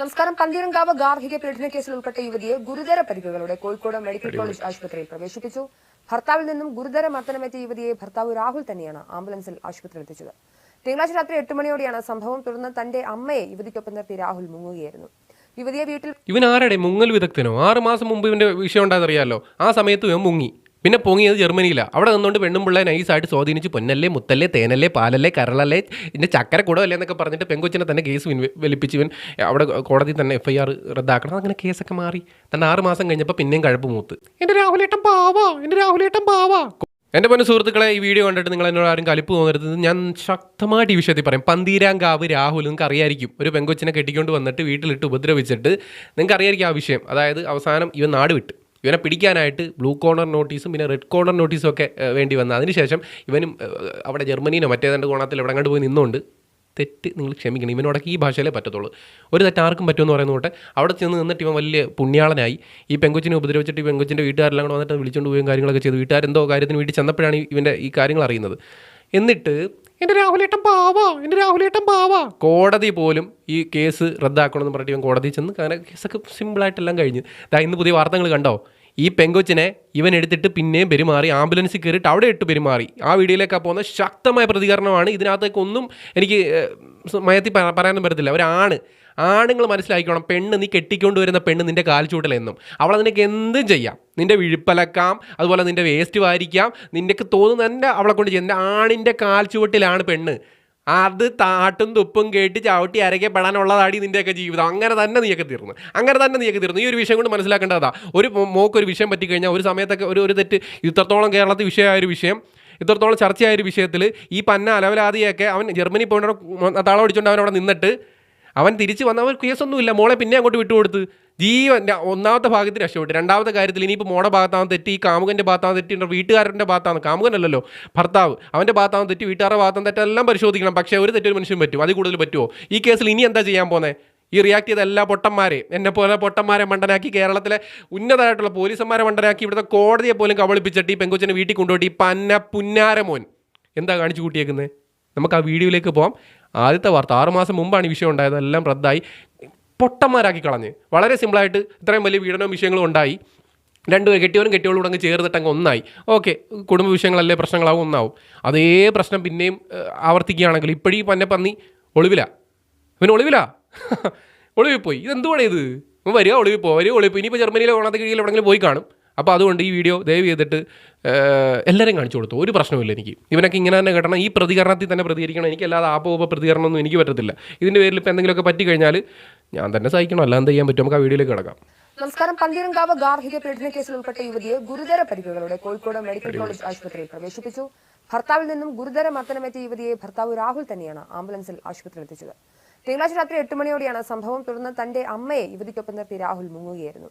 നമസ്കാരം. പന്തീരങ്കാവ് ഗാർഹിക പീഡന കേസിൽ ഉൾപ്പെട്ട യുവതിയെ ഗുരുതര പരിക്കുകളോടെ കോഴിക്കോട് മെഡിക്കൽ കോളേജ് ആശുപത്രിയിൽ പ്രവേശിപ്പിച്ചു. ഭർത്താവിൽ നിന്നും ഗുരുതര മർദ്ദനമേറ്റ യുവതിയെ ഭർത്താവ് രാഹുൽ തന്നെയാണ് ആംബുലൻസിൽ ആശുപത്രിയിൽ എത്തിച്ചത്. തിങ്കളാഴ്ച രാത്രി എട്ട് മണിയോടെയാണ് സംഭവം തുടർന്ന് തന്റെ അമ്മയെ യുവതിക്കൊപ്പം നിർത്തി രാഹുൽ മുങ്ങുകയായിരുന്നു. യുവതിയെ വീട്ടിൽ ഇവൻ ആരുടെ? മുങ്ങൽ വിദഗ്ധനോ? ആറ് മാസം മുമ്പ് ഇവന്റെ വിഷയം ഉണ്ടായതറിയാലോ? ആ സമയത്ത് ഇവൻ മുങ്ങി. പിന്നെ പൊങ്ങിയത് ജർമ്മനിയിലാണ് അവിടെ നിന്നുകൊണ്ട് പെണ്ണും പിള്ളേ നൈസായിട്ട് സ്വാധീനിച്ച്. പൊന്നല്ലേ മുത്തല്ലേ തേനല്ലേ പാലല്ലേ കരളല്ലേ ഇതിന്റെ ചക്കര കുടമല്ലേ എന്നൊക്കെ പറഞ്ഞിട്ട് പെങ്കൊച്ചിനെ തന്നെ കേസ് വലിപ്പിച്ച് ഇവൻ അവിടെ കോടതി തന്നെ എഫ് ഐ ആർ റദ്ദാക്കണം. അങ്ങനെ കേസൊക്കെ മാറി. തന്നെ ആറ് മാസം കഴിഞ്ഞപ്പോൾ പിന്നെയും കഴപ്പ് മൂത്ത്. എന്റെ രാഹുലേട്ടൻ പാവാ എന്റെ രാഹുലേട്ടൻ പാവാ. എന്റെ പൊന്ന സുഹൃത്തുക്കളെ ഈ വീഡിയോ കണ്ടിട്ട് നിങ്ങൾ എന്നോട് ആരും കലിപ്പ് തോന്നരുത് ഞാൻ ശക്തമായിട്ട് ഈ വിഷയത്തിൽ പറയും. പന്തീരാങ്കാവ് രാഹുൽ നിങ്ങൾക്ക് അറിയായിരിക്കും. ഒരു പെങ്കൊച്ചിനെ കെട്ടിക്കൊണ്ട് വന്നിട്ട് വീട്ടിലിട്ട് ഉപദ്രവിച്ചിട്ട് നിങ്ങൾക്ക് അറിയായിരിക്കും ആ വിഷയം. അതായത് അവസാനം ഇവൻ നാട് വിട്ട്. ഇവനെ പിടിക്കാനായിട്ട് ബ്ലൂ കോർണർ നോട്ടീസും പിന്നെ റെഡ് കോർണർ നോട്ടീസും ഒക്കെ വേണ്ടി വന്നു. അതിനുശേഷം ഇവനും അവിടെ ജർമ്മനിയിലോ മറ്റേതാണ്ട് കോണത്തിൽ എവിടെ കണ്ട് പോയി നിന്നുകൊണ്ട് തെറ്റ് നിങ്ങൾ ക്ഷമിക്കണം. ഇവനോടൊക്കെ ഈ ഭാഷയിലേ പറ്റത്തുള്ളൂ. ഒരു തെറ്റ് ആർക്കും പറ്റുമെന്ന് പറയുന്ന കൊണ്ട് അവിടെ ചെന്ന് നിന്നിട്ട് ഇവൻ വലിയ പുണ്യാളനായി. ഈ പെങ്കൊച്ചിനെ ഉപദ്രവിച്ചിട്ട് ഈ പെങ്കൊച്ചിന്റെ വീട്ടുകാരെല്ലാം കൂടെ വന്നിട്ട് വിളിച്ചുകൊണ്ട് പോവുകയും കാര്യങ്ങളൊക്കെ ചെയ്തു. വീട്ടുകാരെന്തോ കാര്യത്തിന് വീട്ടിൽ ചെന്നപ്പോഴാണ് ഇവന്റെ ഈ കാര്യങ്ങൾ അറിയുന്നത്. എന്നിട്ട് എന്റെ രാഹുലേട്ടൻ പാവാ എന്റെ രാഹുലേട്ടൻ പാവാ. കോടതി പോലും ഈ കേസ് റദ്ദാക്കണമെന്ന് പറഞ്ഞിട്ട് ഇവൻ കോടതി ചെന്ന് അങ്ങനെ കേസൊക്കെ സിമ്പിളായിട്ടെല്ലാം കഴിഞ്ഞ്. ദാ ഇന്ന് പുതിയ വാർത്തകൾ കണ്ടോ? ഈ പെങ്കൊച്ചിനെ ഇവൻ എടുത്തിട്ട് പിന്നെയും പെരുമാറി ആംബുലൻസിൽ കയറിയിട്ട് അവിടെ ഇട്ട് പെരുമാറി. ആ വീഡിയോയിലേക്കാണ് പോകുന്ന ശക്തമായ പ്രതികരണമാണ്. ഇതിനകത്തേക്കൊന്നും എനിക്ക് മയത്തി പറയാനും പറ്റത്തില്ല. ഒരാണ് ആണുങ്ങൾ മനസ്സിലാക്കിക്കോണം പെണ്ണ് നീ കെട്ടിക്കൊണ്ട് വരുന്ന പെണ്ണ് നിന്റെ കാൽച്ചൂട്ടലെന്നും അവൾ നിനക്ക് എന്തും ചെയ്യാം. നിന്റെ വിഴുപ്പലക്കാം അതുപോലെ നിന്റെ വേസ്റ്റ് വാരിക്കാം. നിനക്ക് തോന്നുന്ന എന്റെ അവളെ കൊണ്ട് ചെയ്യാം. എന്റെ ആണിന്റെ കാൽച്ചുവട്ടിലാണ് പെണ്ണ്. അത് താട്ടും തുപ്പും കേട്ട് ചവിട്ടി അരയ്ക്കപ്പെടാനുള്ളതാടി നിന്റെയൊക്കെ ജീവിതം. അങ്ങനെ തന്നെ നീയൊക്കെ തീർന്നു. അങ്ങനെ തന്നെ നീയൊക്കെ തീർന്നു. ഈ ഒരു വിഷയം കൊണ്ട് മനസ്സിലാക്കേണ്ടതാ. ഒരു മോക്ക് ഒരു വിഷയം പറ്റിക്കഴിഞ്ഞാൽ ഒരു സമയത്തൊക്കെ ഒരു ഒരു തെറ്റ് ഇത്രത്തോളം കേരളത്തിൽ വിഷയമായ ഒരു വിഷയം ഇത്രത്തോളം ചർച്ചയായ ഒരു വിഷയത്തിൽ ഈ പന്ന അലവലാതിയൊക്കെ അവൻ ജർമ്മനി പോയിട്ട് താളം അടിച്ചുകൊണ്ട് അവൻ അവിടെ നിന്നിട്ട് അവൻ തിരിച്ച് വന്ന അവർ കേസൊന്നുമില്ല മോളെ പിന്നെ അങ്ങോട്ട് വിട്ടുകൊടുത്ത്. ജീവൻ ഒന്നാമത്തെ ഭാഗത്തിൽ രക്ഷപ്പെട്ടു. രണ്ടാമത്തെ കാര്യത്തിൽ ഇനിയിപ്പോൾ മോടെ ഭാഗത്താണ് തെറ്റി ഈ കാമുകന്റെ ഭാഗത്താണ് തെറ്റി വീട്ടുകാരന്റെ ഭാഗത്താണ് കാമുകനല്ലല്ലോ. ഭർത്താവ് അവന്റെ ഭാഗത്താണ് തെറ്റി വീട്ടുകാരുടെ ഭാഗത്താണ് തെറ്റെല്ലാം പരിശോധിക്കണം. പക്ഷേ ഒരു തെറ്റൊരു മനുഷ്യൻ പറ്റും. അതിൽ കൂടുതൽ പറ്റുമോ ഈ കേസിൽ ഇനി എന്താ ചെയ്യാൻ പോകുന്നത് ഈ റിയാക്ട് ചെയ്ത എല്ലാ പൊട്ടന്മാരെ എന്നെ പോലെ പൊട്ടന്മാരെ മണ്ടനാക്കി കേരളത്തിലെ ഉന്നതമായിട്ടുള്ള പോലീസന്മാരെ മണ്ടനാക്കി ഇവിടുത്തെ കോടതിയെ പോലും കബളിപ്പിച്ചിട്ട് ഈ പെങ്കുച്ചനെ വീട്ടിൽ കൊണ്ടുപോയിട്ട് ഈ പന്ന പുന്നാരമോൻ എന്താ കാണിച്ചു കൂട്ടിയേക്കുന്നത് നമുക്ക് ആ വീഡിയോയിലേക്ക് പോകാം ആദ്യത്തെ വാർത്ത ആറ് മാസം മുമ്പാണ് ഈ വിഷയം ഉണ്ടായത്. എല്ലാം റദ്ദായി. പൊട്ടന്മാരാക്കി കളഞ്ഞ്. വളരെ സിമ്പിളായിട്ട് ഇത്രയും വലിയ വീടനവും വിഷയങ്ങളും ഉണ്ടായി. രണ്ടുപേർ കെട്ടിയവരും കെട്ടിയവളും കൂടെ അങ്ങ് ചേർന്നിട്ട് അങ്ങ് ഒന്നായി. ഓക്കെ കുടുംബ വിഷയങ്ങളല്ലേ പ്രശ്നങ്ങളാവും? ഒന്നാവും. അതേ പ്രശ്നം പിന്നെയും ആവർത്തിക്കുകയാണെങ്കിൽ ഇപ്പോഴീ പന്നെ പന്നി ഒളിവില. ഇവൻ ഒളിവില? ഒളിവിൽ പോയി ഇതെന്തുവാണ് ഇത്? വരിക ഒളിവിൽ പോവുക വരിക ഒളിവിൽ പോയി ഇനിയിപ്പോൾ ജർമ്മനിയിലെ ഓണത്തെ കീഴിൽ എവിടെയെങ്കിലും പോയി കാണും. അപ്പോൾ അതുകൊണ്ട് ഈ വീഡിയോ ദയവ് ചെയ്തിട്ട് എല്ലാവരും കാണിച്ചു കൊടുത്തു. ഒരു പ്രശ്നമില്ല എനിക്ക്. ഇവനൊക്കെ ഇങ്ങനെ തന്നെ കിട്ടണം. ഈ പ്രതികരണത്തിൽ തന്നെ പ്രതികരിക്കണം. എനിക്കല്ലാതെ ആപ്പോപ പ്രതികരണമൊന്നും എനിക്ക് പറ്റത്തില്ല. ഇതിന്റെ പേരിൽ ഇപ്പോൾ എന്തെങ്കിലുമൊക്കെ പറ്റി കഴിഞ്ഞാൽ ഞാൻ തന്നെ സഹിക്കണം. അല്ലാതെ ചെയ്യാൻ പറ്റും? നമുക്ക് ആ വീഡിയോയിലേക്ക് കിടക്കാം. നമസ്കാരം. പന്തീരങ്കാവ് ഗാർഹിക പീഡന കേസിൽ ഉൾപ്പെട്ട യുവതിയെ ഗുരുതര പരിക്കുകളോടെ കോഴിക്കോട് മെഡിക്കൽ കോളേജ് ആശുപത്രിയിൽ പ്രവേശിപ്പിച്ചു. ഭർത്താവിൽ നിന്നും ഗുരുതര മർദ്ദനമേറ്റ യുവതിയെ ഭർത്താവ് രാഹുൽ തന്നെയാണ് ആംബുലൻസിൽ ആശുപത്രിയിൽ എത്തിച്ചത്. തിങ്കളാഴ്ച രാത്രി എട്ട് മണിയോടെയാണ് സംഭവം തുടർന്ന് തന്റെ അമ്മയെ യുവതിക്കൊപ്പം നിർത്തി രാഹുൽ മുങ്ങുകയായിരുന്നു.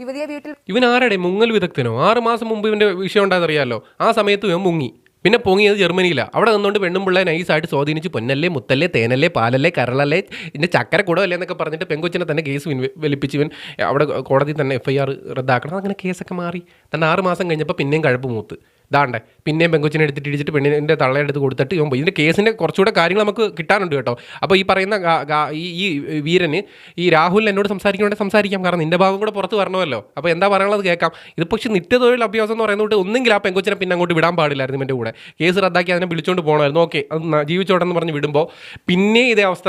യുവതിയെ വീട്ടിൽ ഇവൻ ആരുടെ? മുങ്ങൽ വിദഗ്ധനോ? ആറ് മാസം മുമ്പ് ഇവന്റെ വിഷയം ഉണ്ടായതറിയാലോ ആ സമയത്ത് ഇവൻ മുങ്ങി. പിന്നെ പൊങ്ങിയത് ജർമ്മനിയിലാണ് അവിടെ നിന്നുകൊണ്ട് പെണ്ണും പിള്ളേ നൈസായിട്ട് സ്വാധീനിച്ച്. പൊന്നല്ലേ മുത്തല്ലേ തേനല്ലേ പാലല്ലേ കരളല്ലേ ഇതിന്റെ ചക്കര കുടമല്ലേ എന്നൊക്കെ പറഞ്ഞിട്ട് പെങ്കൊച്ചിനെ തന്നെ കേസ് വലിപ്പിച്ച് ഇവൻ അവിടെ കോടതി തന്നെ എഫ് ഐ ആർ റദ്ദാക്കണം. അങ്ങനെ കേസൊക്കെ മാറി. തന്നെ ആറ് മാസം കഴിഞ്ഞപ്പോൾ പിന്നെയും കഴപ്പ് മൂത്ത്. ദാണ്ടേ പിന്നെയും പെങ്കുച്ചിനെ എടുത്തിട്ട് ഇടിച്ചിട്ട് പെണ്ണിന്റെ തള്ളയെടുത്ത് കൊടുത്തിട്ട് ഇവൻ പോയി. ഇതിന്റെ കേസിന്റെ കുറച്ചുകൂടെ കാര്യങ്ങൾ നമുക്ക് കിട്ടാനുണ്ട് കേട്ടോ. അപ്പോൾ ഈ പറയുന്ന ഈ ഈ വീരന് ഈ രാഹുലിന് എന്നോട് സംസാരിക്കണമെങ്കിൽ സംസാരിക്കാം. കാരണം നിന്റെ ഭാഗം കൂടെ പുറത്ത് വരണമല്ലോ. അപ്പോൾ എന്താ പറയാനുള്ളത് കേൾക്കാം. ഇത് പക്ഷേ നിത്യതൊഴിൽ അഭ്യാസം എന്ന് പറയുന്നത് ഒന്നെങ്കിൽ ആ പെങ്കുച്ചിനെ പിന്നെ അങ്ങോട്ട് വിടാൻ പാടില്ലായിരുന്നു എന്റെ കൂടെ. കേസ് റദ്ദാക്കി അതിനെ വിളിച്ചുകൊണ്ട് പോകണമായിരുന്നു ഓക്കെ അത് ജീവിച്ചോട്ടെന്ന് പറഞ്ഞ് വിടുമ്പോൾ പിന്നെ ഇതേ അവസ്ഥ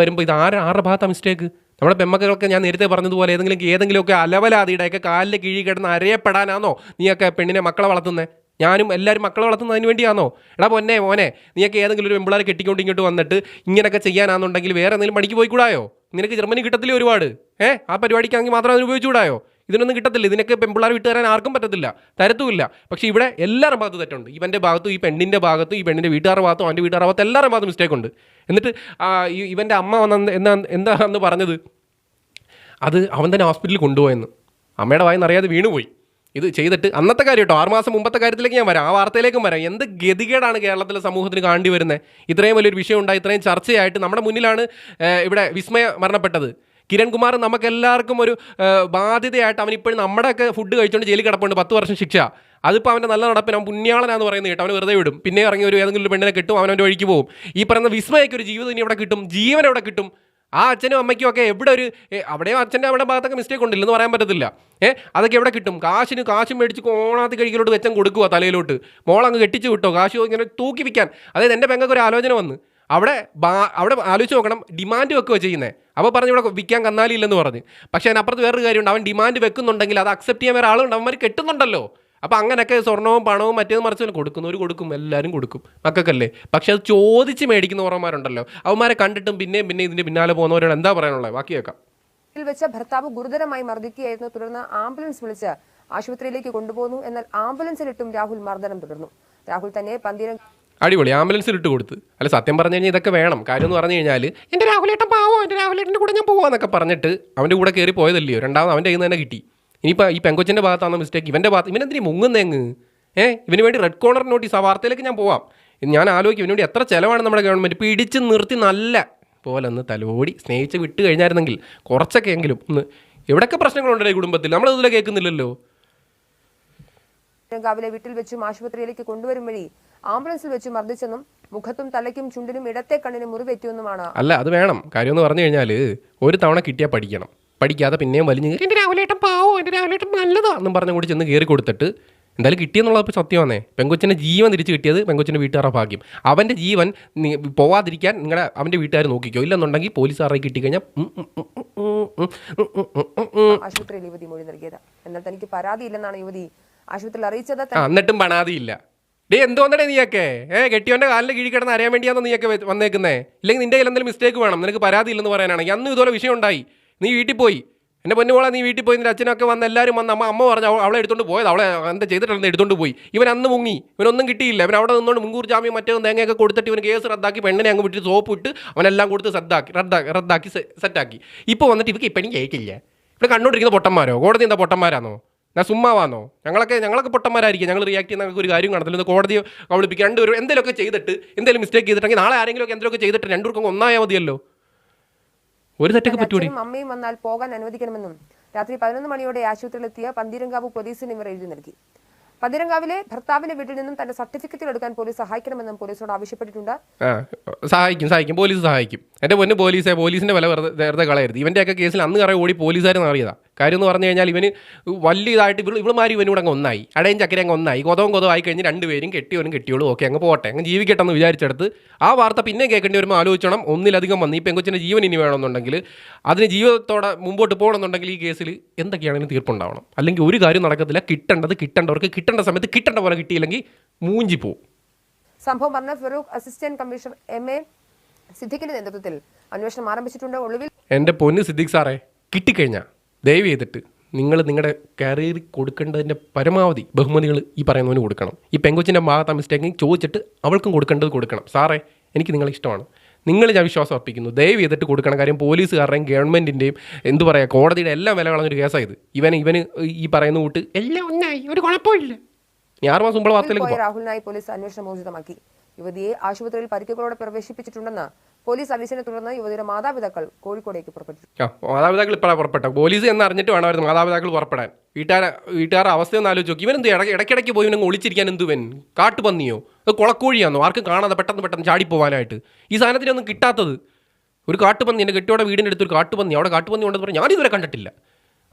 വരുമ്പോൾ ഇത് ആരും ആരുടെ ഭാഗത്താണ് മിസ്റ്റേക്ക് നമ്മുടെ പെമ്മക്കൾക്ക് ഞാൻ നേരത്തെ പറഞ്ഞതുപോലെ ഏതെങ്കിലും ഏതെങ്കിലുമൊക്കെ അലവലാതിയുടെയൊക്കെ കാലിൽ കിഴി കിടന്ന് അരയപ്പെടാനാണോ നീയൊക്കെ പെണ്ണിനെ മക്കളെ വളർത്തുന്നത് ഞാനും എല്ലാവരും മക്കളെ വളർത്തുന്നതിന് വേണ്ടിയാണോ എടാ പൊന്നെ മോനെ നീയൊക്കെ ഏതെങ്കിലും ഒരു പെമ്പിളാരെ കെട്ടിക്കൊണ്ട് ഇങ്ങോട്ട് വന്നിട്ട് ഇങ്ങനെയൊക്കെ ചെയ്യാനാണെന്നുണ്ടെങ്കിൽ വേറെ എന്തെങ്കിലും പണിക്ക് പോയിക്കൂടായോ? നിനക്ക് ജർമ്മനി കിട്ടത്തില്ല ഒരുപാട്? ഏ? ആ പരിപാടിക്കാണെങ്കിൽ മാത്രം അതിന് ഉപയോഗിച്ചുകൂടായോ? ഇതിനൊന്നും കിട്ടത്തില്ല. ഇതിനൊക്കെ പെമ്പിള്ളാർ വിട്ട് തരാൻ ആർക്കും പറ്റത്തില്ല. തരത്തുമില്ല. പക്ഷേ ഇവിടെ എല്ലാവരുടെ ഭാഗത്തും തെറ്റുണ്ട്. ഇവന്റെ ഭാഗത്തും ഈ പെണ്ണിന്റെ ഭാഗത്തും ഈ പെണ്ണിന്റെ വീട്ടുകാരുടെ ഭാഗത്തും അവന്റെ വീട്ടുകാരുടെ ഭാഗത്തും എല്ലാവരുടെ ഭാഗത്തും മിസ്റ്റേക്ക് ഉണ്ട്. എന്നിട്ട് ഇവന്റെ അമ്മ വന്ന എന്താ എന്താണെന്ന് പറഞ്ഞത്? അത് അവൻ തന്നെ ഹോസ്പിറ്റലിൽ കൊണ്ടുപോയെന്ന്. അമ്മയുടെ വായിന്ന് അറിയാതെ വീണുപോയി. ഇത് ചെയ്തിട്ട് അന്നത്തെ കാര്യം കേട്ടോ ആറുമാസം മുമ്പത്തെ കാര്യത്തിലേക്ക് ഞാൻ വരാം. ആ വാർത്തയിലേക്കും വരാം. എന്ത് ഗതികേടാണ് കേരളത്തിലെ സമൂഹത്തിന് കാണേണ്ടി വരുന്നത്? ഇത്രയും വലിയൊരു വിഷയം ഉണ്ടായി ഇത്രയും ചർച്ചയായിട്ട് നമ്മുടെ മുന്നിലാണ് ഇവിടെ വിസ്മയ മരണപ്പെട്ടത്. കിരൺകുമാർ നമുക്കെല്ലാവർക്കും ഒരു ബാധ്യതയായിട്ട് അവൻ ഇപ്പോഴും നമ്മുടെയൊക്കെ ഫുഡ് കഴിച്ചുകൊണ്ട് ജയിലിൽ കിടപ്പുണ്ട് പത്ത് വർഷം ശിക്ഷ. അതിപ്പോൾ അവന്റെ നല്ല നടപ്പിന് അവൻ പുണ്യാളനാന്ന് പറയുന്നത് കേട്ടോ അവന് വെറുതെ വിടും. പിന്നെ ഇറങ്ങി ഒരു ഏതെങ്കിലും ഒരു പെണ്ണിനെ കിട്ടും അവൻ അവന്റെ വഴിക്ക് പോകും. ഈ പറയുന്ന വിസ്മയൊക്കെ ഒരു ജീവിതം ഇനി എവിടെ കിട്ടും? ജീവൻ എവിടെ കിട്ടും? ആ അച്ഛനും അമ്മയ്ക്കും ഒക്കെ എവിടെ ഒരു അവിടെയും അച്ഛന്റെ അവിടെ ഭാഗത്തൊക്കെ മിസ്റ്റേക്ക് ഉണ്ടില്ലെന്ന് പറയാൻ പറ്റത്തില്ല. ഏ അതൊക്കെ എവിടെ കിട്ടും? കാശിന് കാശും മേടിച്ച് കോണാത്തി കഴിക്കലോട്ട് വെച്ചം കൊടുക്കുക തലയിലോട്ട്. മോളങ്ങ് കെട്ടിച്ച് വിട്ടോ? കാശ് ഇങ്ങനെ തൂക്കി വിൽക്കാൻ. അതായത് എന്റെ പെങ്ങൾക്ക് ഒരു ആലോചന വന്ന്. അവിടെ അവിടെ ആലോചിച്ച് നോക്കണം ഡിമാൻഡ് വെക്കുക ചെയ്യുന്നത് അപ്പോൾ പറഞ്ഞു ഇവിടെ വിൽക്കാൻ കന്നാലില്ലെന്ന് പറഞ്ഞ്. പക്ഷേ അതിനപ്പുറത്ത് വേറൊരു കാര്യമുണ്ട്. അവൻ ഡിമാൻഡ് വെക്കുന്നുണ്ടെങ്കിൽ അത് അക്സെപ്റ്റ് ചെയ്യാൻ വേറെ ആളുണ്ട്. അവന്മാർ കെട്ടുന്നുണ്ടല്ലോ. അപ്പോൾ അങ്ങനെയൊക്കെ സ്വർണവും പണവും മറ്റേത് മറിച്ചും കൊടുക്കുന്നവർ കൊടുക്കും. എല്ലാവരും കൊടുക്കും മക്കൾക്കല്ലേ? പക്ഷെ അത് ചോദിച്ച് മേടിക്കുന്ന ഓർമ്മമാരുണ്ടല്ലോ. അവന്മാരെ കണ്ടിട്ടും പിന്നെയും പിന്നെ ഇതിന്റെ പിന്നാലെ പോകുന്നവരോട് എന്താ പറയാനുള്ളത്? ബാക്കി കേൾക്കാം. വെച്ച ഭർത്താവ് ഗുരുതരമായി മർദ്ദിക്കുകയായിരുന്നു. തുടർന്ന് ആംബുലൻസ് വിളിച്ച് ആശുപത്രിയിലേക്ക് കൊണ്ടുപോകുന്നു. എന്നാൽ ആംബുലൻസിലിട്ടും രാഹുൽ മർദ്ദനം തുടർന്നു. രാഹുൽ തന്നെ പന്തിരം അടിപൊളി. ആംബുലൻസിൽ ഇട്ട് കൊടുത്ത്. അല്ല സത്യം പറഞ്ഞു കഴിഞ്ഞാൽ ഇതൊക്കെ വേണം. കാര്യം എന്ന് പറഞ്ഞു കഴിഞ്ഞാൽ എന്റെ രാഹുലേട്ടൻ പാവോ എന്റെ രാഹുലേട്ടന്റെ കൂടെ ഞാൻ പോവാന്നൊക്കെ പറഞ്ഞിട്ട് അവന്റെ കൂടെ കയറി പോയതല്ലയോ? രണ്ടാമത് അവന്റെ കയ്യിൽ നിന്ന് തന്നെ കിട്ടി. ഇനിയിപ്പോൾ ഈ പെങ്കൊച്ചിന്റെ ഭാഗത്താണ് മിസ്റ്റേക്ക് ഇവന്റെ ഭാഗത്ത് ഇവനെന്തിനീ മുങ്ങുന്നേങ്ങ് ഏ? ഇവന് വേണ്ടി റെഡ് കോർണർ നോട്ടീസ് ആ വാർത്തയിലേക്ക് ഞാൻ പോവാം. ഞാൻ ആലോചിക്കും ഇവന് വേണ്ടി എത്ര ചിലവാണ് നമ്മുടെ ഗവൺമെന്റ് പിടിച്ച് നിർത്തി നല്ല പോലെ ഒന്ന് തലോടി സ്നേഹിച്ച് വിട്ട് കഴിഞ്ഞായിരുന്നെങ്കിൽ കുറച്ചൊക്കെ എങ്കിലും ഒന്ന് എവിടെയൊക്കെ പ്രശ്നങ്ങളുണ്ടല്ലോ ഈ കുടുംബത്തിൽ? നമ്മളിതിലെ കേൾക്കുന്നില്ലല്ലോ. രാവിലെ വീട്ടിൽ വെച്ചും ആശുപത്രിയിലേക്ക് കൊണ്ടുവരും വഴി ആംബുലൻസിൽ വെച്ച് മർദ്ദിച്ചെന്നും മുഖത്തും തലയ്ക്കും ചുണ്ടിനും ഇടത്തെ കണ്ണിന് മുറിവേറ്റുമെന്നുമാണ്. അല്ല അത് വേണം. കാര്യം എന്ന് പറഞ്ഞു കഴിഞ്ഞാൽ ഒരു തവണ കിട്ടിയാൽ പഠിക്കണം. പഠിക്കാതെ പിന്നെയും വലിഞ്ഞ് കയറി എന്റെ രാവിലേട്ടം പാവോ എന്റെ രാവിലേട്ടം നല്ലതാ എന്നും പറഞ്ഞ് കൂടി ചെന്ന് കയറി കൊടുത്തിട്ട് എന്തായാലും കിട്ടിയെന്നുള്ളത് സത്യമാണേ പെങ്കൊച്ചിന്റെ ജീവൻ തിരിച്ച് കിട്ടിയത് പെങ്കൊച്ചിന്റെ വീട്ടുകാരുടെ ഭാഗ്യം അവന്റെ ജീവൻ പോവാതിരിക്കാൻ നിങ്ങളുടെ അവന്റെ വീട്ടുകാർ നോക്കിക്കോ ഇല്ലെന്നുണ്ടെങ്കിൽ പോലീസുകാരെ കിട്ടിക്കഴിഞ്ഞാൽ എന്നാൽ തനിക്ക് പരാതിയില്ലെന്നാണ് എന്നിട്ടും പണാതിയില്ല ഡേ എന്ത് വന്നടേ നീയൊക്കെ ഏ കെട്ടിയവന്റെ കാലിൽ കീഴി കിടന്ന് അറിയാൻ വേണ്ടിയാണോ നീയൊക്കെ വന്നേക്കുന്നേ ഇല്ലെങ്കിൽ നിന്റെ കയ്യിൽ എന്തെങ്കിലും മിസ്റ്റേക്ക് വേണം നിനക്ക് പരാതി ഇല്ലെന്ന് പറയാനാണെങ്കിൽ അന്ന് ഇതുപോലെ വിഷയം ഉണ്ടായി നീ വീട്ടിൽ പോയി. എന്റെ പൊന്നുമോളെ നീ വീട്ടിൽ പോയി. എന്റെ അച്ഛനൊക്കെ വന്ന് എല്ലാവരും വന്ന് അമ്മ അമ്മ പറഞ്ഞു അവളെ എടുത്തുകൊണ്ട് പോയത്. അവളെ എന്താ ചെയ്തിട്ടുണ്ടെന്ന് എടുത്തുകൊണ്ട് പോയി. ഇവൻ അന്ന് മുങ്ങി. ഇവനൊന്നും കിട്ടിയില്ല. ഇവൻ അവിടെ നിന്നുകൊണ്ട് മുൻകൂർ ജാമ്യം മറ്റേ തേങ്ങയൊക്കെ കൊടുത്തിട്ട് ഇവൻ കേസ് റദ്ദാക്കി പെണ്ണിനെ അങ്ങ് വിട്ടിട്ട് സോപ്പ് ഇട്ട് അവനെല്ലാം കൊടുത്ത് റദ്ദാക്കി റദ്ദാക്കി സെ- സെറ്റാക്കി. ഇപ്പോൾ വന്നിട്ട് ഇവർക്ക് എനിക്ക് കേൾക്കില്ല ഇവിടെ കണ്ടുകൊണ്ടിരിക്കുന്ന പൊട്ടന്മാരോ? കോടതി എന്താ പൊട്ടന്മാരാണോ ഞാൻ സുമ്മാവാന്നോ ഞങ്ങളൊക്കെ ഞങ്ങളൊക്കെ പൊട്ടന്മാരായിരിക്കും. ഞങ്ങൾ റിയാക്ട് ചെയ്യുന്ന ഞങ്ങൾക്ക് ഒരു കാര്യം കാണത്തില്ല. കോടതി കബളിപ്പിക്കുക രണ്ടുപേരും എന്തെങ്കിലുമൊക്കെ ചെയ്തിട്ട് എന്തെങ്കിലും മിസ്റ്റേക്ക് ചെയ്തിട്ടുണ്ടെങ്കിൽ നാളെ ആരെങ്കിലും എന്തെങ്കിലുമൊക്കെ ചെയ്തിട്ട് രണ്ടുപേർക്കും ഒന്നായാൽ മതിയല്ലോ. ഒരു തെറ്റൊക്കെ പറ്റൂടി അച്ഛനും അമ്മയും വന്നാൽ പോകാൻ അനുവദിക്കണമെന്നും രാത്രി പതിനൊന്ന് മണിയോടെ ആശുപത്രിയിലെത്തിയ പന്തീരങ്കാവ് പോലീസിന് ഇവർ എഴുതി നൽകി. പന്തീരങ്കാവിലെ ഭർത്താവിന്റെ വീട്ടിൽ നിന്നും തന്റെ സർട്ടിഫിക്കറ്റുകൾ എടുക്കാൻ പോലീസ് സഹായിക്കണമെന്നും പോലീസോട് ആവശ്യപ്പെട്ടിട്ടുണ്ട്. സഹായിക്കും സഹായിക്കും. പോലീസ് സഹായിക്കും. എന്റെ പൊന്ന് പോലീസെ പോലീസിന്റെ വില വെറുതെ വെറുതെ കളയരുത്. ഇവന്റെയൊക്കെ കേസിൽ അന്ന് കറേ ഓടി പോലീസുകാർ അറിയതാ കാര്യം എന്ന് പറഞ്ഞു കഴിഞ്ഞാൽ ഇവന് വലിയ ഇതായിട്ട് ഇവൾ ഇവളുമാരി ഇവനൂടെ അങ്ങ് ഒന്നായി. അടയും ചക്കര അങ്ങ് ഒന്നായി. കൊതവും കൊതവും ആയി കഴിഞ്ഞ് രണ്ടുപേരും കെട്ടിയവനും കെട്ടിയോളൂ ഓക്കെ അങ്ങ് പോട്ടെ. അങ്ങ് ജീവിക്കട്ടെ എന്ന് വിചാരിച്ചെടുത്ത് ആ വാർത്ത പിന്നെ കേൾക്കേണ്ടി വരുമ്പോൾ ആലോചിക്കണം ഒന്നിലധികം വന്ന് ഈ പെങ്കൊച്ചിന്റെ ജീവൻ ഇനി വേണമെന്നുണ്ടെങ്കിൽ അതിന് ജീവിതത്തോടെ മുമ്പോട്ട് പോകണമെന്നുണ്ടെങ്കിൽ ഈ കേസിൽ എന്തൊക്കെയാണെങ്കിലും തീർപ്പുണ്ടാവണം. അല്ലെങ്കിൽ ഒരു കാര്യം നടക്കത്തില്ല. കിട്ടേണ്ടത് കിട്ടേണ്ടവർക്ക് കിട്ടേണ്ട സമയത്ത് കിട്ടേണ്ട പോലെ കിട്ടിയില്ലെങ്കിൽ മൂഞ്ചി പോവും സംഭവം പറഞ്ഞ Farooq assistant commissioner M A സിദ്ദിഖിന്റെ നേതൃത്വത്തിൽ അന്വേഷണം ആരംഭിച്ചിട്ടുണ്ട് ഒളിവിൽ? എന്റെ പൊന്ന് സിദ്ദിഖ് സാറേ കിട്ടിക്കഴിഞ്ഞാൽ ദയവ് ചെയ്തിട്ട് നിങ്ങൾ നിങ്ങളുടെ കരിയറിൽ കൊടുക്കേണ്ടതിന്റെ പരമാവധി ബഹുമതികൾ ഈ പറയുന്നവന് കൊടുക്കണം. ഈ പെങ്കൊച്ചിന്റെ ഭാഗത്ത് മിസ്റ്റേക്കിങ് ചോദിച്ചിട്ട് അവൾക്കും കൊടുക്കേണ്ടത് കൊടുക്കണം. സാറേ എനിക്ക് നിങ്ങളെ ഇഷ്ടമാണ്. നിങ്ങൾ ഞാൻ വിശ്വാസം അർപ്പിക്കുന്നു. ദയവ് ചെയ്തിട്ട് കൊടുക്കണം കാര്യം പോലീസുകാരുടെയും ഗവൺമെന്റിന്റെയും എന്ത് പറയുക കോടതിയുടെ എല്ലാം വില കളഞ്ഞൊരു കേസായത്. ഇവൻ ഇവന് ഈ പറയുന്ന കൂട്ട് എല്ലാം ഒന്നായി. ഒരു കുഴപ്പമില്ല ആറ് മാസം മുമ്പ് വാർത്തയിലേക്ക് രാഹുലിനായി പോലീസ് അന്വേഷണം ഊർജിതമാക്കി. യുവതിയെ ആശുപത്രിയിൽ പരിക്കുകളോടെ പ്രവേശിപ്പിച്ചിട്ടുണ്ടെന്ന് പോലീസ് അറിയിച്ചതിനെ തുടർന്ന് യുവതിയുടെ മാതാപിതാക്കൾ കോഴിക്കോടേക്ക് പുറപ്പെട്ടു. മാതാപിതാക്കൾ ഇപ്പോഴാണ് പുറപ്പെട്ടത്. പോലീസ് എന്ന് അറിഞ്ഞിട്ട് വേണമായിരുന്നു മാതാപിതാക്കൾ പുറപ്പെടാൻ. വീട്ടുകാർ വീട്ടുകാരുടെ അവസ്ഥയൊന്ന് ആലോചിച്ച് നോക്കി. ഇവനെന്ത് ഇടയ്ക്ക് ഇടയ്ക്കിടയ്ക്ക് പോയി ഇവനെ ഒളിച്ചിരിക്കാൻ എന്തുവൻ? കാട്ടുപന്നിയോ? അത് കുളക്കോഴിയാണോ ആർക്കും കാണാതെ പെട്ടെന്ന് പെട്ടെന്ന് ചാടിപ്പോവാനായിട്ട്. ഈ സാധനത്തിനൊന്നും കിട്ടാത്തത്. ഒരു കാട്ടുപന്നി എന്റെ കെട്ടിയോടെ വീടിന്റെ അടുത്ത് ഒരു കാട്ടുപന്നി അവിടെ കാട്ടുപന്നി ഉണ്ടെന്ന് പറഞ്ഞാൽ ഞാനിതുവരെ കണ്ടിട്ടില്ല.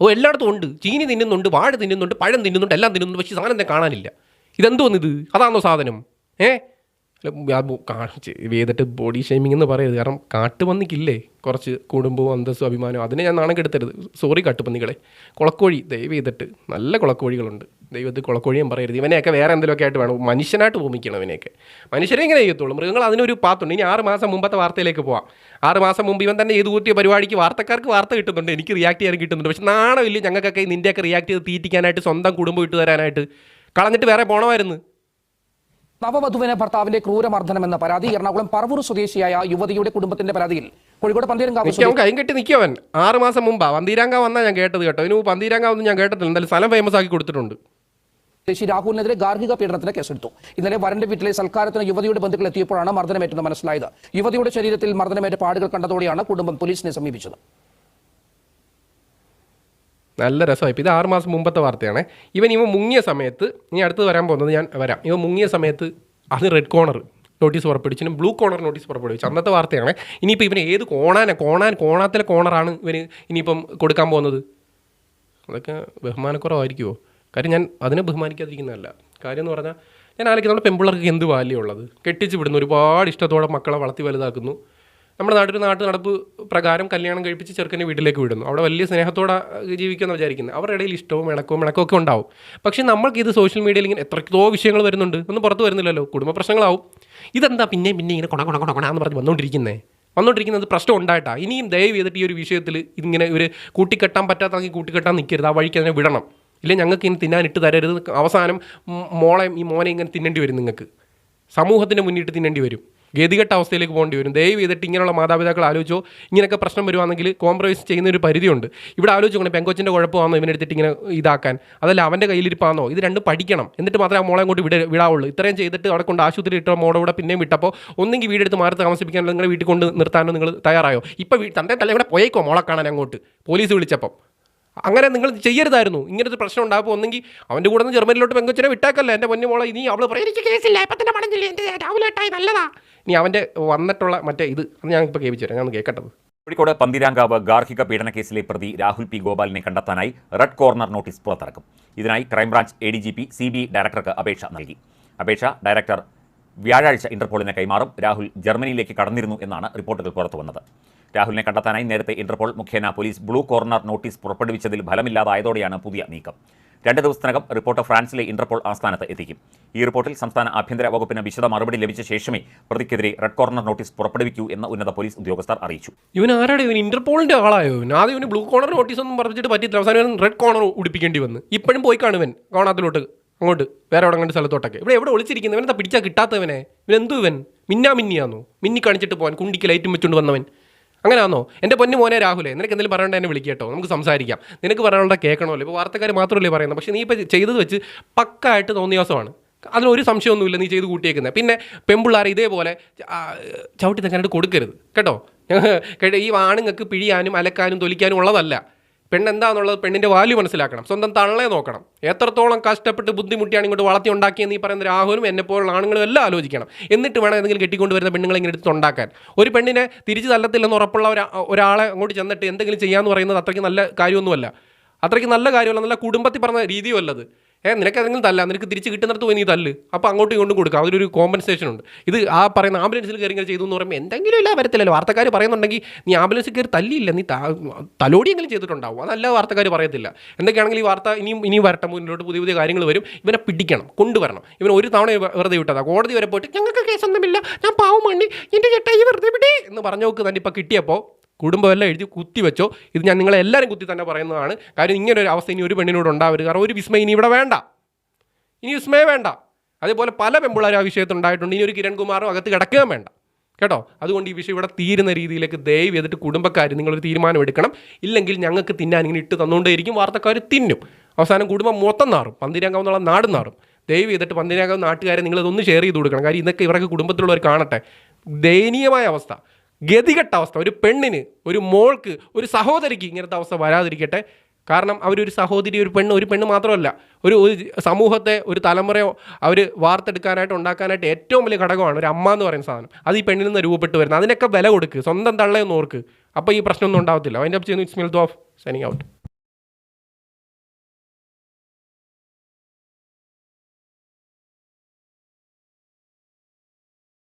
ഓ എല്ലായിടത്തും ഉണ്ട്. ചീനി തിന്നുന്നുണ്ട് വാഴ തിന്നുന്നുണ്ട് പഴം തിന്നുന്നുണ്ട് എല്ലാം തിന്നുന്നുണ്ട് പക്ഷേ സാധനം കാണാനില്ല. ഇതെന്തോന്നിത്? അതാണോ സാധനം? ഏ? അല്ല, ആ ബോ- കാ- ചെ- ചെയ്തിട്ട് ബോഡി ഷെയ്മിങ് എന്ന് പറയരുത്. കാരണം കാട്ടുപന്നിക്കില്ലേ? കുറച്ച് കുടുംബവും അന്തസ്സും അഭിമാനവും. അതിനെ ഞാൻ നാണം കെടുത്തരുത്. സോറി കാട്ടുപന്നികളെ. കുളക്കോഴി. ദയവ് ചെയ്തിട്ട് നല്ല കുളക്കോഴികളുണ്ട്. ദൈവത്തിൽ കുളക്കോഴിയും പറയരുത്. ഇവനെയൊക്കെ വേറെ എന്തെങ്കിലുമൊക്കെ ആയിട്ട് വേണം. മനുഷ്യനായിട്ട് ഭൂമിക്കണം ഇവനെയൊക്കെ. മനുഷ്യരെ ഇങ്ങനെ ചെയ്യത്തുള്ളൂ. മൃഗങ്ങൾ അതിനൊരു പാത്തുണ്ട്. ഇനി ആറ് മാസം മുമ്പത്തെ വാർത്തയിലേക്ക് പോവാം. ആറ് മാസം മുമ്പ് ഇവൻ തന്നെ ചെയ്ത് കൂട്ടിയ പരിപാടിക്ക് വാർത്തക്കാർക്ക് വാർത്ത കിട്ടുന്നുണ്ട്. എനിക്ക് റിയാക്ട് ചെയ്യാൻ കിട്ടുന്നുണ്ട്. പക്ഷെ നാണമില്ല. ഞങ്ങൾക്കൊക്കെ നിന്റെയൊക്കെ റിയാക്ട് ചെയ്ത് തീറ്റിക്കാനായിട്ട് സ്വന്തം കുടുംബം ഇട്ട് തരാനായിട്ട്. കളഞ്ഞിട്ട് വേറെ പോണമായിരുന്നു. നവവധുവിന് ഭർത്താവിന്റെ ക്രൂരമർദ്ദനമെന്ന പരാതി എറണാകുളം പറവൂർ സ്വദേശിയായ യുവതിയുടെ കുടുംബത്തിന്റെ പരാതിയിൽ. കോഴിക്കോട് പന്തീരങ്കാവ് നിൽക്കാൻ കൈയും കെട്ടി നിൽക്കവൻ ആറ് മാസം മുമ്പാ പന്തീരാങ്ക വന്നാ ഞാൻ കേട്ടത് കേട്ടോ. ഇനി പന്തീരാങ്ക ഒന്നും ഞാൻ കേട്ടിട്ടില്ല എന്തായാലും സ്ഥലം ഫേമസ് ആക്കി കൊടുത്തിട്ടുണ്ട്. സ്വദേശി രാഹുലിനെതിരെ ഗാർഹിക പീഡനത്തിന് കേസെടുത്തു. ഇന്നലെ വരന്റെ വീട്ടിലെ സൽക്കാരത്തിന് യുവതിയുടെ ബന്ധുക്കൾ എത്തിയപ്പോഴാണ് മർദ്ദനമേറ്റെന്ന് മനസ്സിലായത്. യുവതിയുടെ ശരീരത്തിൽ മർദ്ദനമേറ്റ പാടുകൾ കണ്ടതോടെയാണ് കുടുംബം പോലീസിനെ സമീപിച്ചത്. നല്ല രസമായി ഇത് ആറ് മാസം മുമ്പത്തെ വാർത്തയാണ്. ഇവൻ ഇവ മുങ്ങിയ സമയത്ത് ഇനി അടുത്ത് വരാൻ പോകുന്നത് ഞാൻ വരാം. ഇവ മുങ്ങിയ സമയത്ത് അത് റെഡ് കോർണർ നോട്ടീസ് പുറപ്പെടുവിച്ചു. ബ്ലൂ കോണർ നോട്ടീസ് പുറപ്പെടുവിച്ചു. അന്നത്തെ വാർത്തയാണ്. ഇനിയിപ്പോൾ ഇവന് ഏത് കോണാന കോണാൻ കോണാത്തിലെ കോണറാണ് ഇവന് ഇനിയിപ്പം കൊടുക്കാൻ പോകുന്നത്? അതൊക്കെ ബഹുമാനക്കുറവായിരിക്കുമോ കാര്യം ഞാൻ അതിനെ ബഹുമാനിക്കാതിരിക്കുന്നതല്ല. കാര്യം എന്ന് പറഞ്ഞാൽ ഞാൻ ആലോചിക്കുന്ന നമ്മുടെ പെമ്പിള്ളേർക്ക് എന്ത് വാല്യം ഉള്ളത്? കെട്ടിച്ച് വിടുന്നു ഒരുപാട് ഇഷ്ടത്തോടെ മക്കളെ വളർത്തി വലുതാക്കുന്നു. നമ്മുടെ നാട്ടിൽ നാട്ടു നടപ്പ് പ്രകാരം കല്യാണം കഴിപ്പിച്ച് ചെറുക്കനെ വീട്ടിലേക്ക് വിടുന്നു. അവിടെ വലിയ സ്നേഹത്തോടെ ജീവിക്കുമെന്ന് വിചാരിക്കുന്നത് അവരുടെ ഇടയിൽ ഇഷ്ടവും ഇണക്കവും ഇണക്കവും ഒക്കെ ഉണ്ടാവും. പക്ഷേ നമ്മൾക്ക് ഇത് സോഷ്യൽ മീഡിയയിൽ ഇങ്ങനെ എത്രയോ വിഷയങ്ങൾ വരുന്നുണ്ട്. ഒന്നും പുറത്ത് വരുന്നില്ലല്ലോ. കുടുംബ പ്രശ്നങ്ങളാവും. ഇതെന്താ പിന്നെ പിന്നെ ഇങ്ങനെ കൊണ കൊണ കൊണ എന്ന് പറഞ്ഞ് വന്നുകൊണ്ടിരിക്കുന്നത് വന്നുകൊണ്ടിരിക്കുന്നത് പ്രശ്നം ഉണ്ടായിട്ടാ. ഇനിയും ദയവ് ചെയ്തിട്ട് ഈ ഒരു വിഷയത്തിൽ ഇങ്ങനെ ഒരു കൂട്ടിക്കെട്ടാൻ പറ്റാത്തെങ്കിൽ കൂട്ടിക്കെട്ടാൻ നിൽക്കരുത് ആ വഴിക്ക് അതിനെ വിടണം. ഇല്ലെങ്കിൽ ഞങ്ങൾക്ക് ഇനി തിന്നാൻ ഇട്ട് തരരുത്. അവസാനം മോളെ ഈ മോനെ ഇങ്ങനെ തിന്നേണ്ടി വരും നിങ്ങൾക്ക്. സമൂഹത്തിന് മുന്നിട്ട് തിന്നേണ്ടി വരും. ഗതികെട്ട അവസ്ഥയിലേക്ക് പോകേണ്ടി വരും. ദയവ് ചെയ്തിട്ട് ഇങ്ങനെയുള്ള മാതാപിതാക്കൾ ആലോചിച്ചോ. ഇങ്ങനെയൊക്കെ പ്രശ്നം വരുവാണെങ്കിൽ കോംപ്രമൈസ് ചെയ്യുന്ന ഒരു പരിധിയുണ്ട്. ഇവിടെ ആലോചിക്കണം പെങ്കൊച്ചിന്റെ കുഴപ്പമാണോ ഇവനെടുത്തിട്ട് ഇങ്ങനെ ഇതാക്കാൻ? അതല്ല അവന്റെ കയ്യിലിരിപ്പാണോ? ഇത് രണ്ടും പഠിക്കണം. എന്നിട്ട് മാത്രമേ ആ മോളെ അങ്ങോട്ട് വിട വിടാവുള്ളൂ. ഇത്രയും ചെയ്തിട്ട് അവിടെ കൊണ്ട് ആശുപത്രി ഇട്ടോ മോളെ കൂടെ പിന്നെയും വിട്ടപ്പോൾ ഒന്നെങ്കിൽ വീടെടുത്ത് മാറി താമസിപ്പിക്കാനോ നിങ്ങളുടെ വീട്ടിൽ കൊണ്ട് നിർത്താനോ നിങ്ങൾ തയ്യാറായോ? ഇപ്പോൾ തന്റെ തല ഇവിടെ പോയേക്കോ മോളെ കാണാൻ അങ്ങോട്ട്. പോലീസ് വിളിച്ചപ്പം. അങ്ങനെ നിങ്ങൾ ചെയ്യരുതായിരുന്നു. ഇങ്ങനെ ഒരു പ്രശ്നം ഉണ്ടാകുമ്പോൾ ഒന്നെങ്കിൽ അവന്റെ കൂടെ നിന്ന് ജർമ്മനിലോട്ട് പെങ്കൊച്ചിനെ വിട്ടാക്കല്ല. എന്റെ പൊന്നു മോളെ ഇനി അവൾ പറയും കേസില്ല ഇപ്പം തന്നെ പണിഞ്ഞില്ല എന്റെ രാവിലെ നല്ലതാ. ഇനി അവന്റെ വന്നിട്ടുള്ള മറ്റേ ഇത് അത് ഞാൻ ഇപ്പോൾ കേൾപ്പിച്ചു തരാം. ഞാൻ കേൾക്കട്ടത് കോഴിക്കോട് പന്തിരാങ്കാവ് ഗാർഹിക പീഡന കേസിലെ പ്രതി രാഹുൽ പി ഗോപാലിനെ കണ്ടെത്താനായി റെഡ് കോർണർ നോട്ടീസ് പുറത്തിറക്കും. ഇതിനായി crime branch A D G P C B ഡയറക്ടർക്ക് അപേക്ഷ നൽകി. അപേക്ഷ ഡയറക്ടർ വ്യാഴാഴ്ച ഇന്റർപോളിനെ കൈമാറും. രാഹുൽ ജർമ്മനിയിലേക്ക് കടന്നിരുന്നു എന്നാണ് റിപ്പോർട്ടുകൾ പുറത്തു വന്നത്. രാഹുലിനെ കണ്ടെത്താനായി നേരത്തെ ഇന്റർപോൾ മുഖേന പോലീസ് ബ്ലൂ കോർണർ നോട്ടീസ് പുറപ്പെടുവിച്ചതിൽ ഫലമില്ലാതായതോടെയാണ് പുതിയ നീക്കം. രണ്ട് ദിവസത്തിനകം റിപ്പോർട്ട് ഫ്രാൻസിലെ ഇന്റർപോൾ ആസ്ഥാനത്ത് എത്തിക്കും. ഈ റിപ്പോർട്ടിൽ സംസ്ഥാന ആഭ്യന്തര വകുപ്പിന് വിശദ മറുപടി ലഭിച്ച ശേഷമേ പ്രതിക്കെതിരെ റെഡ് കോർണർ നോട്ടീസ് പുറപ്പെടുവിക്കൂ എന്ന് ഉന്നത പോലീസ് ഉദ്യോഗസ്ഥർ അറിയിച്ചു. ഇവൻ ആരാണ് ഇവൻ ഇന്റർപോളിന്റെ ആളായോ ആദ്യം ഇവന് ബ്ലൂ കോർണർ നോട്ടീസ് ഒന്നും പറഞ്ഞിട്ട് പറ്റിയില്ല അവസാനം റെഡ് കോർണർ ഉടിപ്പിക്കേണ്ടി വന്ന്. ഇപ്പോഴും പോയി കാണുവൻ കോണാത്തിലോട്ട്. അങ്ങോട്ട്. വേറെ എവിടെ കണ്ട് സ്ഥലത്തോട്ടൊക്കെ. ഇവിടെ എവിടെ ഒളിച്ചിരിക്കുന്നത് ഇവനെന്താ പിടിച്ചാൽ കിട്ടാത്തവനെ? ഇവൻ എന്തു ഇവൻ? മിന്നാ മിന്നിയാന്നോ മിന്നി കാണിച്ചിട്ട് പോവാൻ കുണ്ടിക്ക് ലൈറ്റും വെച്ചുകൊണ്ട് വന്നവൻ. അങ്ങനെയാണോ എന്റെ പൊന്നു മോനെ രാഹുലേ നിനക്ക് എന്തെങ്കിലും പറയണ്ട എന്നെ വിളിക്കട്ടോ നമുക്ക് സംസാരിക്കാം. നിനക്ക് പറയാനുള്ള കേൾക്കണമല്ലോ. ഇപ്പോൾ വാർത്തക്കാർ മാത്രമല്ലേ പറയുന്നത്. പക്ഷേ നീ ഇപ്പോൾ ചെയ്തത് വെച്ച് പക്കായിട്ട് തോന്നിയ ദിവസമാണ്. അതിലൊരു സംശയമൊന്നുമില്ല നീ ചെയ്ത് കൂട്ടിയേക്കുന്നത്. പിന്നെ പെമ്പിള്ളാരെ ഇതേപോലെ ചവിട്ടി തങ്ങാനായിട്ട് കൊടുക്കരുത്. കേട്ടോ ഈ ആണുങ്ങൾക്ക് പിഴിയാനും അലക്കാനും തൊലിക്കാനും ഉള്ളതല്ല. പെണ്ണെന്താന്നുള്ളത് പെണ്ണിന്റെ വാല്യൂ മനസ്സിലാക്കണം. സ്വന്തം തള്ളേ നോക്കണം. എത്രത്തോളം കഷ്ടപ്പെട്ട് ബുദ്ധിമുട്ടിയാണ് ഇങ്ങോട്ട് വളർത്തി ഉണ്ടാക്കിയെന്ന് ഈ പറയുന്ന രാഹുലും എന്നെ പോലുള്ള ആണുങ്ങളും എല്ലാം ആലോചിക്കണം. എന്നിട്ട് വേണം എന്തെങ്കിലും കെട്ടിക്കൊണ്ട് വരുന്ന പെണ്ണുങ്ങളെ ഇങ്ങനെ എടുത്ത് ഉണ്ടാക്കാൻ ഒരു പെണ്ണിനെ തിരിച്ച് തല്ലത്തില്ലെന്ന് ഉറപ്പുള്ള ഒരു ഒരാളെ അങ്ങോട്ട് ചെന്നിട്ട് എന്തെങ്കിലും ചെയ്യാമെന്ന് പറയുന്നത് അത്രയ്ക്ക് നല്ല കാര്യമൊന്നുമല്ല. അത്രയ്ക്ക് നല്ല കാര്യമല്ല നല്ല കുടുംബത്തിൽ പറഞ്ഞ രീതിയും അല്ലത് ഏ നിനക്ക് ഏതെങ്കിലും തല്ല. നിനക്ക് തിരിച്ച് കിട്ടുന്നിടത്ത് പോയി നീ തല്ല്. അപ്പോൾ അങ്ങോട്ടും ഇങ്ങോട്ടും കൊടുക്കുക അതിലൊരു കോമ്പൻസേഷൻ ഉണ്ട്. ഇത് ആ പറയുന്ന ആംബുലൻസിൽ കയറി ഇങ്ങനെ ചെയ്തു എന്ന് പറയുമ്പോൾ എന്തെങ്കിലും ഇല്ല വരത്തില്ലല്ലോ. വാർത്തക്കാർ പറയുന്നുണ്ടെങ്കിൽ നീ ആംബുലൻസിൽ കയറി തല്ലിയില്ല. നീ തലോടിയെങ്കിലും ചെയ്തിട്ടുണ്ടാവും. അതല്ല വാർത്തക്കാർ പറയത്തില്ല. എന്തൊക്കെയാണെങ്കിൽ ഈ വാർത്ത ഇനിയും ഇനിയും വരട്ടെ. മുന്നിലോട്ട് പുതിയ പുതിയ കാര്യങ്ങൾ വരും. ഇവനെ പിടിക്കണം. കൊണ്ടുവരണം. ഇവൻ ഒരു തവണ വെറുതെ വിട്ടതാ. കോടതി വരെ പോയിട്ട് ഞങ്ങൾക്ക് കേസൊന്നുമില്ല. ഞാൻ പാവം മണ്ണി. എന്റെ ചേട്ടായി വെറുതെ വിടേ. എന്ന് പറഞ്ഞു നോക്ക് തന്നെ ഇപ്പോൾ കിട്ടിയപ്പോൾ കുടുംബമെല്ലാം എഴുതി കുത്തി വെച്ചോ. ഇത് ഞാൻ നിങ്ങളെ എല്ലാവരും കുത്തി തന്നെ പറയുന്നതാണ്. കാര്യം ഇങ്ങനെ ഒരു അവസ്ഥ ഇനി ഒരു പെണ്ണിനോട് ഉണ്ടാവരുത്. കാരണം ഒരു വിസ്മയം ഇനി ഇവിടെ വേണ്ട. ഇനി വിസ്മയം വേണ്ട. അതേപോലെ പല പെമ്പിള്ളേരും ആ വിഷയത്തിൽ ഉണ്ടായിട്ടുണ്ട്. ഇനി ഒരു കിരൺകുമാറും അകത്ത് കിടക്കുകയും വേണ്ട. കേട്ടോ? അതുകൊണ്ട് ഈ വിഷയം ഇവിടെ തീരുന്ന രീതിയിലേക്ക് ദയവ് ചെയ്തിട്ട് കുടുംബക്കാർ നിങ്ങളൊരു തീരുമാനം എടുക്കണം. ഇല്ലെങ്കിൽ ഞങ്ങൾക്ക് തിന്നാൻ ഇങ്ങനെ ഇട്ട് തന്നുകൊണ്ടേയിരിക്കും വാർത്തക്കാർ തിന്നും. അവസാനം കുടുംബം മൊത്തം നാറും. പന്തിരാങ്കാവ് എന്നുള്ള നാട് നാറും. ദയവ് ചെയ്തിട്ട് പന്തിരാങ്കാവ് നാട്ടുകാരെ നിങ്ങളിതൊന്ന് ഷെയർ ചെയ്ത് കൊടുക്കണം. കാര്യം ഇതൊക്കെ ഇവരൊക്കെ കുടുംബത്തിലുള്ളവർ കാണട്ടെ. ദയനീയമായ അവസ്ഥ. ഗതികെട്ട അവസ്ഥ ഒരു പെണ്ണിന് ഒരു മോൾക്ക് ഒരു സഹോദരിക്ക് ഇങ്ങനത്തെ അവസ്ഥ വരാതിരിക്കട്ടെ. കാരണം അവരൊരു സഹോദരി ഒരു പെണ്ണ് ഒരു പെണ്ണ് മാത്രമല്ല. ഒരു ഒരു സമൂഹത്തെ ഒരു തലമുറയോ അവർ വാർത്തെടുക്കാനായിട്ട് ഉണ്ടാക്കാനായിട്ട് ഏറ്റവും വലിയ ഘടകമാണ് ഒരു അമ്മ എന്ന് പറയുന്ന സാധനം. അത് ഈ പെണ്ണിൽ നിന്ന് രൂപപ്പെട്ട് വരുന്നത്. അതിനൊക്കെ വില കൊടുക്കുക സ്വന്തം തള്ളയൊന്നും ഓർക്ക്. അപ്പോൾ ഈ പ്രശ്നമൊന്നും ഉണ്ടാവത്തില്ല. അതിന്റെ ചെയ്യുന്നു. It's mill of signing out